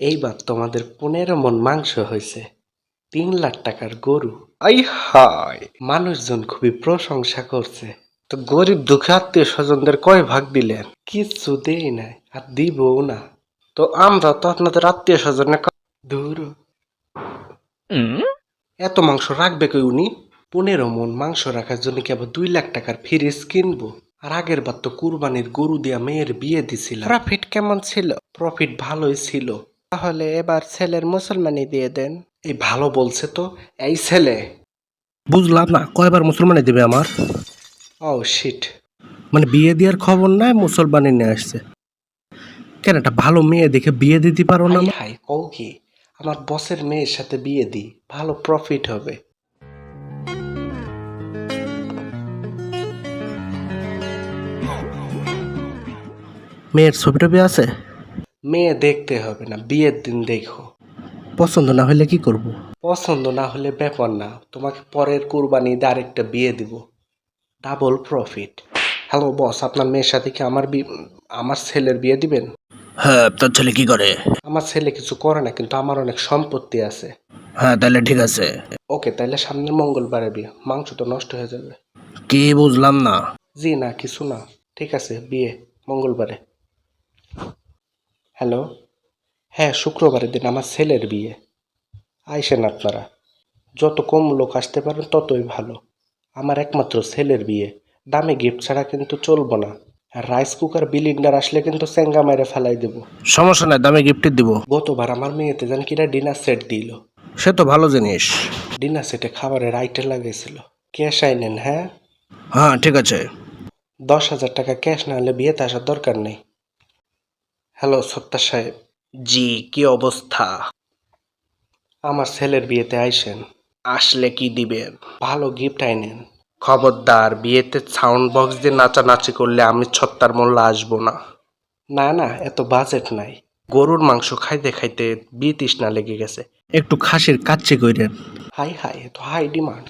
এইবার তোমাদের পনেরো মন মাংস হয়েছে। তিন লাখ টাকার গরু। আই হায়। মানুষজন খুবই প্রশংসা করছে। তো গরিব দুঃখী আত্মীয় স্বজনদের কয় ভাগ দিলেন? কিচ্ছু দেই নাই আর দিবও না। তো আমরা তো আপনাদের আত্মীয় স্বজনের দূর। এত মাংস রাখবে কই উনি? পনেরো মন মাংস রাখার জন্য কি আবার দুই লাখ টাকার ফ্রিজ কিনবো? আর আগের বার তো কুরবানির গরু দিয়া মেয়ের বিয়ে দিছিল প্রফিট কেমন ছিল? প্রফিট ভালোই ছিল। তাহলে এবার ছেলের মুসলমানি দিয়ে দেন। এই ভালো বলছে তো এই ছেলে। বুঝলাম না কয়বার মুসলমানি দেবে আমার? ও শিট মানে বিয়ে দেওয়ার খবর নাই মুসলমানি নিয়ে আসছে। কেন একটা ভালো মেয়ে দেখে বিয়ে দিতে পারো না হাই কও কি? আমার বসের মেয়ের সাথে বিয়ে দিই ভালো প্রফিট হবে। মেয়ের ছবি টবি আছে? মেয়ে দেখতে হবে না বিয়ের দিন দেখো। পছন্দ না হলে কি করব। পছন্দ না হলে ব্যাপার না তোমাকে পরের কুরবানি দিয়ে আরেকটা বিয়ে দিব। ডাবল প্রফিট হ্যালো বস আপনার মেয়ের সাথে কি আমার আমার ছেলের বিয়ে দিবেন? হ্যাঁ তোর ছেলে কি করে? আমার ছেলে কিছু করে না কিন্তু আমার অনেক সম্পত্তি আছে। হ্যাঁ তাহলে ঠিক আছে। ওকে তাহলে সামনের মঙ্গলবারে বিয়ে মাংস তো নষ্ট হয়ে যাবে। কি বুঝলাম না। জি না কিছু না। ঠিক আছে বিয়ে মঙ্গলবারে। হ্যালো? হ্যাঁ শুক্রবারের দিন আমার ছেলের বিয়ে। আইসেন আপনারা। যত কম লোক আসতে পারেন ততই ভালো। আমার একমাত্র ছেলের বিয়ে। দামে গিফট ছাড়া কিন্তু চলবো না। আর রাইস কুকার বিলিন্ডার আসলে কিন্তু সেঙ্গা মেরে ফেলাই দেবো। সমস্যা নাই দামে গিফট দিব। গতবার আমার মেয়েতে জান কিনা ডিনার সেট দিল। সে তো ভালো জিনিস। ডিনার সেটে খাবারের আইটেম লাগিয়েছিল। ক্যাশ আইনেন হ্যাঁ? হ্যাঁ ঠিক আছে। দশ হাজার টাকা ক্যাশ না হলে বিয়েতে আসার দরকার নেই। হ্যালো সত্তার সাহেব। জি কি অবস্থা? আমার ছেলের বিয়েতে আইসেন। আসলে কি দিবেন ভালো গিফট আইনেন। খবরদার বিয়েতে সাউন্ড বক্স দিয়ে নাচানাচি করলে আমি ছত্তার মোল্লা আসব না। না না এত বাজেট নাই। গরুর মাংস খাইতে খাইতে বিয়ে তৃষ্ণা লেগে গেছে। একটু খাসির কাচ্চি কইরেন। হাই হাই এত হাই ডিমান্ড।